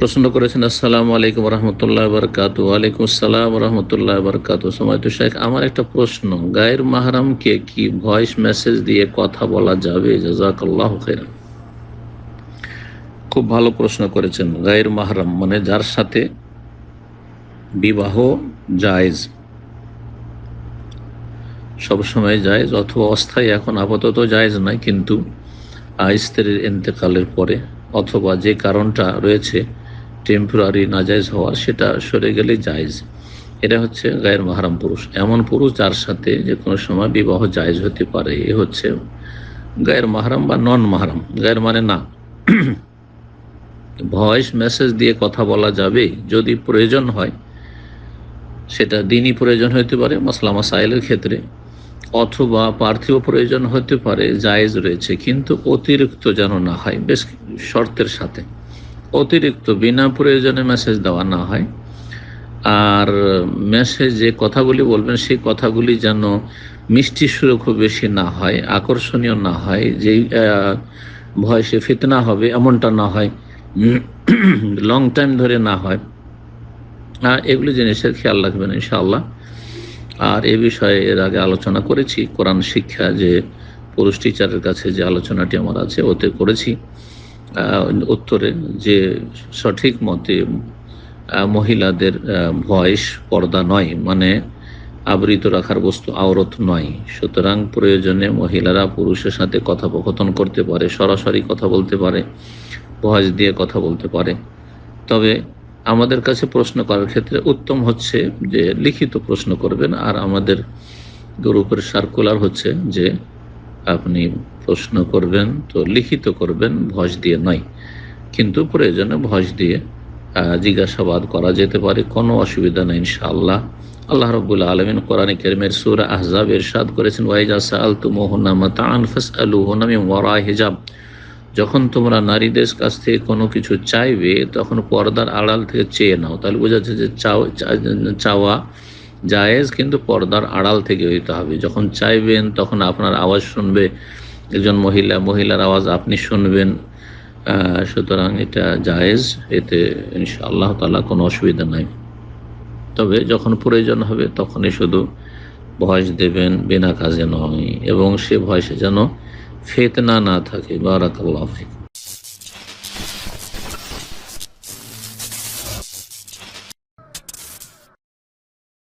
প্রশ্ন করেছেন, আসসালামু আলাইকুম রহমতুল্লাহ বরকাত ওয়ালাইকুম আসসালাম রহমতুল্লাহ বরকাত সময় তো শেখ, আমার একটা প্রশ্ন, গায়ের মাহারামকে কি ভয়েস মেসেজ দিয়ে কথা বলা যাবে? জাজাকাল্লাহ খেরান খুব ভালো প্রশ্ন করেছেন, গায়ের মাহারাম মানে যার সাথে বিবাহ জায়েজ, সবসময় জায়েজ অথবা অস্থায়ী, এখন আপাতত জায়েজ নয়, কিন্তু স্ত্রীর ইন্তেকালের পরে অথবা যে কারণটা রয়েছে টেম্পোরারি নাজায়জ হওয়া, সেটা সরে গেলে জায়েজ। এটা হচ্ছে গায়ের মাহারাম পুরুষ। এমন পুরুষ যার সাথে যে কোনো সময় বিবাহ জায়েজ হতে পারে, এ হচ্ছে গায়ের মাহারাম বা নন মাহারাম। গায়ের মানে না। ভয়েস মেসেজ দিয়ে কথা বলা যাবে, যদি প্রয়োজন হয়, সেটা দিনই প্রয়োজন হতে পারে, মাসলা মাসাইলের ক্ষেত্রে, অথবা পার্থিব প্রয়োজন হতে পারে, জায়েজ রয়েছে, কিন্তু অতিরিক্ত যেন না হয়, বেশ শর্তের সাথে। অতিরিক্ত বিনা প্রয়োজনে মেসেজ দেওয়া না হয়। আর মেসেজ যে কথাগুলি বলবেন, সেই কথাগুলি যেন মিষ্টি সুরে খুব বেশি না হয়, আকর্ষণীয় না হয়, যেই ভয়সে ফিতনা হবে এমনটা না হয় লং টাইম ধরে না হয়। আর এগুলি জিনিসের খেয়াল রাখবেন ইনশাআল্লাহ। আর এ বিষয়ে এর আগে আলোচনা করেছি, কোরআন শিক্ষা যে পুরুষ টিচারের কাছে যে আলোচনাটি আমার আছে, ওতে করেছি। উত্তরে যে সঠিক মতে মহিলাদের ভয়েস পর্দা নয় মানে আবৃত রাখার বস্তু আওরত নয়। সুতরাং প্রয়োজনে মহিলারা পুরুষের সাথে কথোপকথন করতে পারে, সরাসরি কথা বলতে পারে, ভয়েস দিয়ে কথা বলতে পারে। তবে আমাদের কাছে প্রশ্ন করার ক্ষেত্রে উত্তম হচ্ছে যে, লিখিত প্রশ্ন করবেন, আর আমাদের গ্রুপের সার্কুলার হচ্ছে যে, আপনি প্রশ্ন করবেন, তো লিখিত করবেন ভয়েস দিয়ে নয়। কিন্তু প্রয়োজনে ভয়েস দিয়ে জিজ্ঞাসাবাদ করা যেতে পারে, কোনো অসুবিধা নেই, ইনশাআল্লাহ। আল্লাহ রব্বুল্লা আলমিন কোরআন কেরমের সুরা আহজাব এরশাদ করেছেন ওয়াইজা সাল তুমোহনা হিজাব। যখন তোমরা নারীদের কাছ থেকে কোনো কিছু চাইবে, তখন পর্দার আড়াল থেকে চেয়ে নাও। তাহলে বোঝা যাচ্ছে যে চাওয়া জায়েজ, কিন্তু পর্দার আড়াল থেকে হইতে হবে। যখন চাইবেন, তখন আপনার আওয়াজ শুনবে। একজন মহিলা, মহিলার আওয়াজ আপনি শুনবেন সুতরাং এটা জায়েজ, এতে ইনশাআল্লাহ তালা কোনো অসুবিধা নাই। তবে যখন প্রয়োজন হবে তখনই শুধু ভয়েস দেবেন বিনা কাজে নয়, এবং সে ভয়েসে যেন ফেতনা না থাকে। বারাকাল্লাহ